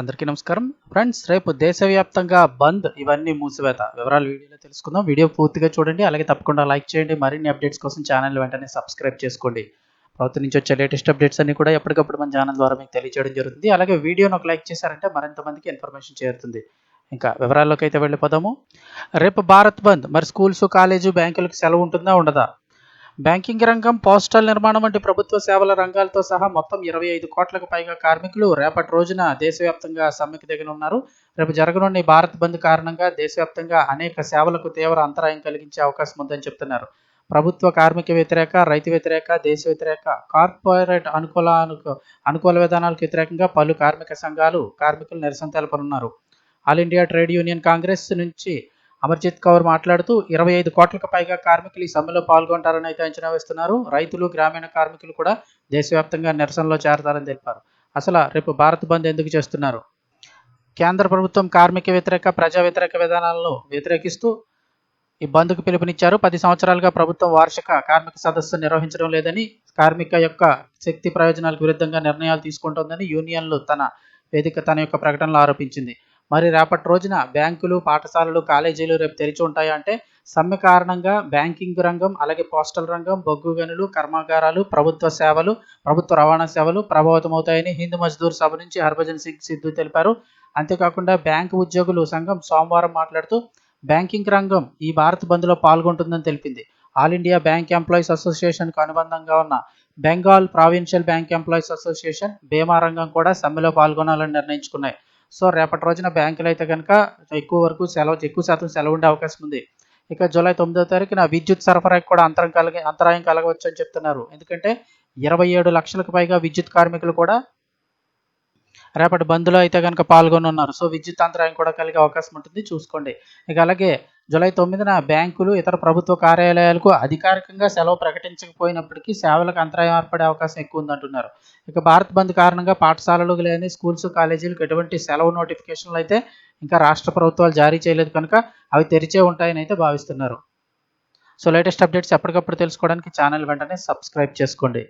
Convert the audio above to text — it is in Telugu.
అందరికీ నమస్కారం. ఫ్రెండ్స్ రేపు దేశవ్యాప్తంగా బంద్. ఇవన్నీ మూసివేత. వివరాలు వీడియోలో తెలుసుకుందాం. వీడియో పూర్తిగా చూడండి. అలాగే తప్పకుండా లైక్ చేయండి. మరిన్ని అప్డేట్స్ కోసం ఛానల్ వెంటనే సబ్స్క్రైబ్ చేసుకోండి. ప్రభుత్వం నుంచి వచ్చే లేటెస్ట్ అప్డేట్స్ అన్ని కూడా ఎప్పటికప్పుడు మన ఛానల్ ద్వారా మీకు తెలియజేయడం జరుగుతుంది. అలాగే వీడియోను ఒక లైక్ చేశారంటే మరింత మందికి ఇన్ఫర్మేషన్ చేరుతుంది. ఇంకా వివరాల్లోకి అయితే వెళ్ళిపోదాము. రేపు భారత్ బంద్. మరి స్కూల్స్ కాలేజీ బ్యాంకులకు సెలవు ఉంటుందా ఉండదా? బ్యాంకింగ్ రంగం పోస్టల్ నిర్మాణం వంటి ప్రభుత్వ సేవల రంగాలతో సహా మొత్తం ఇరవై ఐదు కోట్లకు పైగా కార్మికులు రేపటి రోజున దేశవ్యాప్తంగా సమ్మెకు దిగనున్నారు. రేపు జరగనున్న భారత్ బంద్ కారణంగా దేశవ్యాప్తంగా అనేక సేవలకు తీవ్ర అంతరాయం కలిగించే అవకాశం ఉందని చెప్తున్నారు. ప్రభుత్వ కార్మిక వ్యతిరేక రైతు వ్యతిరేక దేశ వ్యతిరేక కార్పొరేట్ అనుకూల అనుకూల విధానాలకు వ్యతిరేకంగా పలు కార్మిక సంఘాలు కార్మికులు నిరసన తెలపనున్నారు. All India trade union congress నుంచి అమర్జిత్ కౌర్ మాట్లాడుతూ ఇరవై ఐదు కోట్లకు పైగా కార్మికులు ఈ సమ్మెలో పాల్గొంటారని అయితే అంచనా వేస్తున్నారు. రైతులు గ్రామీణ కార్మికులు కూడా దేశవ్యాప్తంగా నిరసనలో చేరతారని తెలిపారు. అసలు రేపు భారత్ బంద్ ఎందుకు చేస్తున్నారు? కేంద్ర ప్రభుత్వం కార్మిక వ్యతిరేక ప్రజా వ్యతిరేక విధానాలను వ్యతిరేకిస్తూ ఈ బంద్కు పిలుపునిచ్చారు. పది సంవత్సరాలుగా ప్రభుత్వం వార్షిక కార్మిక సదస్సు నిర్వహించడం లేదని కార్మిక యొక్క శక్తి ప్రయోజనాలకు విరుద్ధంగా నిర్ణయాలు తీసుకుంటోందని యూనియన్లు తన వేదిక తన యొక్క ప్రకటనలో ఆరోపించింది. మరి రేపటి రోజున బ్యాంకులు పాఠశాలలు కాలేజీలు రేపు తెరిచి ఉంటాయా అంటే సమ్మె కారణంగా బ్యాంకింగ్ రంగం అలాగే పోస్టల్ రంగం బొగ్గు గనులు కర్మాగారాలు ప్రభుత్వ సేవలు ప్రభుత్వ రవాణా సేవలు ప్రభావితమవుతాయని హిందూ మజ్దూర్ సభ నుంచి హర్భజన్ సింగ్ సిద్ధు తెలిపారు. అంతేకాకుండా బ్యాంకు ఉద్యోగులు సంఘం సోమవారం మాట్లాడుతూ బ్యాంకింగ్ రంగం ఈ భారత్ బంద్లో పాల్గొంటుందని తెలిపింది. ఆల్ ఇండియా బ్యాంక్ ఎంప్లాయీస్ అసోసియేషన్కు అనుబంధంగా ఉన్న Bengal provincial bank employees association బీమా రంగం కూడా సమ్మెలో పాల్గొనాలని నిర్ణయించుకున్నాయి. సో రేపటి రోజున బ్యాంకులు అయితే కనుక ఎక్కువ వరకు సెలవు ఎక్కువ శాతం సెలవు ఉండే అవకాశం ఉంది. ఇక జూలై తొమ్మిదో తారీఖున విద్యుత్ సరఫరాకి కూడా అంతరం కలిగి అంతరాయం కలగవచ్చు అని చెప్తున్నారు. ఎందుకంటే ఇరవై ఏడు లక్షలకు పైగా విద్యుత్ కార్మికులు కూడా రేపటి బంద్లో అయితే కనుక పాల్గొని ఉన్నారు సో విద్యుత్ అంతరాయం కూడా కలిగే అవకాశం ఉంటుంది. చూసుకోండి. ఇక అలాగే జూలై తొమ్మిదిన బ్యాంకులు ఇతర ప్రభుత్వ కార్యాలయాలకు అధికారికంగా సెలవు ప్రకటించకపోయినప్పటికీ సేవలకు అంతరాయం ఏర్పడే అవకాశం ఎక్కువ ఉందంటున్నారు ఇక భారత్ బంద్ కారణంగా పాఠశాలలు లేని స్కూల్స్ కాలేజీలకు ఎటువంటి సెలవు నోటిఫికేషన్లు అయితే ఇంకా రాష్ట్ర ప్రభుత్వాలు జారీ చేయలేదు కనుక అవి తెరిచే ఉంటాయని అయితే భావిస్తున్నారు. సో లేటెస్ట్ అప్డేట్స్ ఎప్పటికప్పుడు తెలుసుకోవడానికి ఛానల్ వెంటనే సబ్స్క్రైబ్ చేసుకోండి.